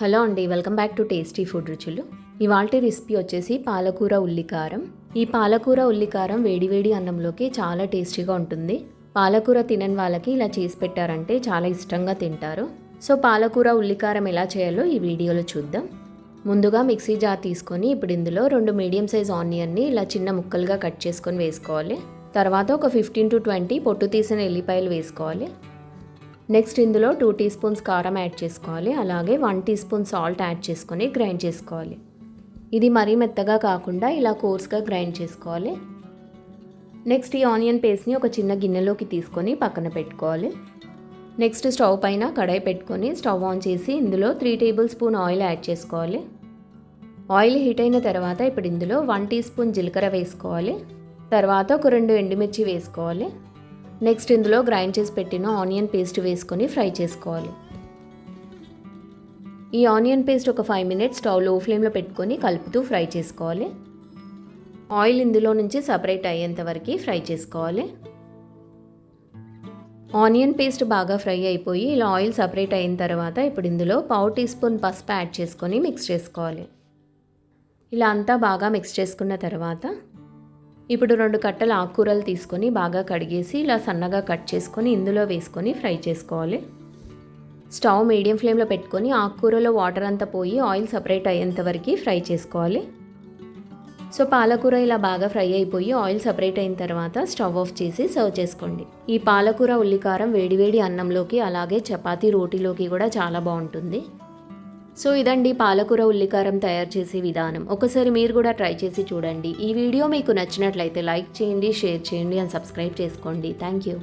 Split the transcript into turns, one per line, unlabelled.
Hello అండి welcome back to tasty food రుచులు. ఇవాల్టి రెసిపీ వచ్చేసి పాలకూర ఉల్లికారం ఈ పాలకూర ఉల్లికారం వేడివేడి అన్నంలోకి చాలా టేస్టీగా ఉంటుంది. పాలకూర తినని వాళ్ళకి ఇలా చేసి పెట్టారంటే చాలా ఇష్టంగా తింటారు. సో పాలకూర ఉల్లికారం ఎలా చేయాలో ఈ వీడియోలో చూద్దాం. ముందుగా మిక్సీ జార్ తీసుకొని ఇప్పుడు ఇందులో రెండు మీడియం సైజ్ ఆనియన్ని ఇలా చిన్న ముక్కలుగా కట్ చేసుకొని వేసుకోవాలి. తర్వాత ఒక ఫిఫ్టీన్ టు ట్వంటీ పొట్టు తీసిన ఎల్లిపాయలు వేసుకోవాలి. నెక్స్ట్ ఇందులో టూ టీ స్పూన్స్ కారం యాడ్ చేసుకోవాలి. అలాగే one tea spoon salt add చేసుకొని గ్రైండ్ చేసుకోవాలి. ఇది మరీ మెత్తగా కాకుండా ఇలా కోర్స్గా గ్రైండ్ చేసుకోవాలి. నెక్స్ట్ ఈ ఆనియన్ పేస్ట్ని ఒక చిన్న గిన్నెలోకి తీసుకొని పక్కన పెట్టుకోవాలి. నెక్స్ట్ స్టవ్ పైన కడాయి పెట్టుకొని స్టవ్ ఆన్ చేసి ఇందులో three tablespoon oil add చేసుకోవాలి. ఆయిల్ హీట్ అయిన తర్వాత ఇప్పుడు ఇందులో వన్ టీ స్పూన్ జీలకర్ర వేసుకోవాలి. తర్వాత ఒక రెండు ఎండుమిర్చి వేసుకోవాలి. నెక్స్ట్ ఇందులో గ్రైండ్ చేసి పెట్టిన ఆనియన్ పేస్ట్ వేసుకొని ఫ్రై చేసుకోవాలి. ఈ ఆనియన్ పేస్ట్ ఒక ఫైవ్ మినిట్స్ స్టవ్లో ఫ్లేమ్లో పెట్టుకొని కలుపుతూ ఫ్రై చేసుకోవాలి. ఆయిల్ ఇందులో నుంచి సపరేట్ అయ్యేంత వరకు ఫ్రై చేసుకోవాలి. ఆనియన్ పేస్ట్ బాగా ఫ్రై అయిపోయి ఇలా ఆయిల్ సపరేట్ అయిన తర్వాత ఇప్పుడు ఇందులో పావు టీ స్పూన్ పసుపు యాడ్ చేసుకొని మిక్స్ చేసుకోవాలి. ఇలా అంతా బాగా మిక్స్ చేసుకున్న తర్వాత ఇప్పుడు రెండు కట్టలు ఆకుకూరలు తీసుకొని బాగా కడిగేసి ఇలా సన్నగా కట్ చేసుకొని ఇందులో వేసుకొని ఫ్రై చేసుకోవాలి. స్టవ్ మీడియం ఫ్లేమ్లో పెట్టుకొని ఆకుకూరలో వాటర్ అంతా పోయి ఆయిల్ సపరేట్ అయ్యేంత వరకు ఫ్రై చేసుకోవాలి. సో పాలకూర ఇలా బాగా ఫ్రై అయిపోయి ఆయిల్ సపరేట్ అయిన తర్వాత స్టవ్ ఆఫ్ చేసి సర్వ్ చేసుకోండి. ఈ పాలకూర ఉల్లికారం వేడివేడి అన్నంలోకి అలాగే చపాతీ రోటీలోకి కూడా చాలా బాగుంటుంది. సో ఇదండి పాలకూర ఉల్లికారం తయారు చేసే విధానం. ఒకసారి మీరు కూడా ట్రై చేసి చూడండి. ఈ వీడియో మీకు నచ్చినట్లయితే లైక్ చేయండి షేర్ చేయండి అండ్ సబ్స్క్రైబ్ చేసుకోండి. Thank you.